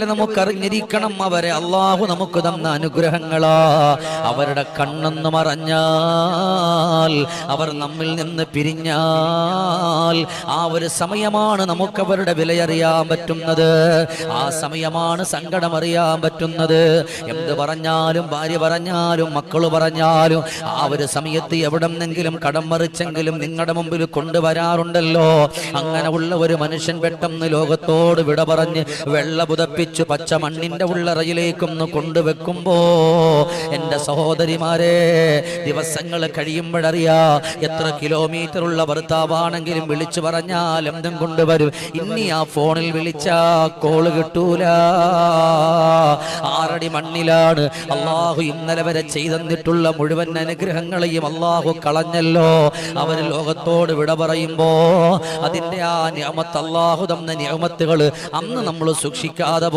നമുക്കറിഞ്ഞിരിക്കണം അവരെ. അള്ളാഹു നമുക്ക് തന്ന അനുഗ്രഹങ്ങളാ. അവരുടെ കണ്ണെന്ന് മറഞ്ഞാൽ അവർ നമ്മിൽ നിന്ന് പിരിഞ്ഞാൽ ആ ഒരു സമയമാണ് നമുക്ക് അവരുടെ വിലയറിയാൻ പറ്റുന്നത്. ആ സമയമാണ് സങ്കടം അറിയാൻ പറ്റുന്നത്. എന്ത് പറഞ്ഞാലും ഭാര്യ പറഞ്ഞാലും മക്കൾ പറഞ്ഞാലും ആ ഒരു സമയത്ത് എവിടെന്നെങ്കിലും കടം മറിച്ചെങ്കിലും നിങ്ങളുടെ മുമ്പിൽ കൊണ്ടുവരാറുണ്ടല്ലോ. അങ്ങനെ ഉള്ള ഒരു മനുഷ്യൻ പെട്ടെന്ന് ലോകത്തോട് വിട പറഞ്ഞ് വെള്ള പുതപ്പിച്ചു പച്ച മണ്ണിന്റെ ഉള്ളറയിലേക്കൊന്ന് കൊണ്ടുവെക്കുമ്പോ എന്റെ സഹോദരിമാരെ ദിവസങ്ങൾ കഴിയുമ്പോഴറിയാ എത്ര കിലോമീറ്റർ ഉള്ള ഭർത്താവാണെങ്കിലും വിളിച്ചു പറഞ്ഞാൽ എന്തും കൊണ്ടുവരും. ഇനി ആ ഫോണിൽ വിളിച്ചാ കോൾ കിട്ടൂല. ആറടി മണ്ണിലാണ്. അള്ളാഹു ഇന്നലെ വരെ ചെയ്തെന്നിട്ടുള്ള മുഴുവൻ അനുഗ്രഹങ്ങളെയും അള്ളാഹു കളഞ്ഞല്ലോ. അവർ ലോകത്തോട് വിട പറയുമ്പോ അതിന്റെ ആ നിയമത്ത് അള്ളാഹു തന്ന നിയമത്തുകൾ അന്ന് നമ്മൾ സൂക്ഷിക്കാതെ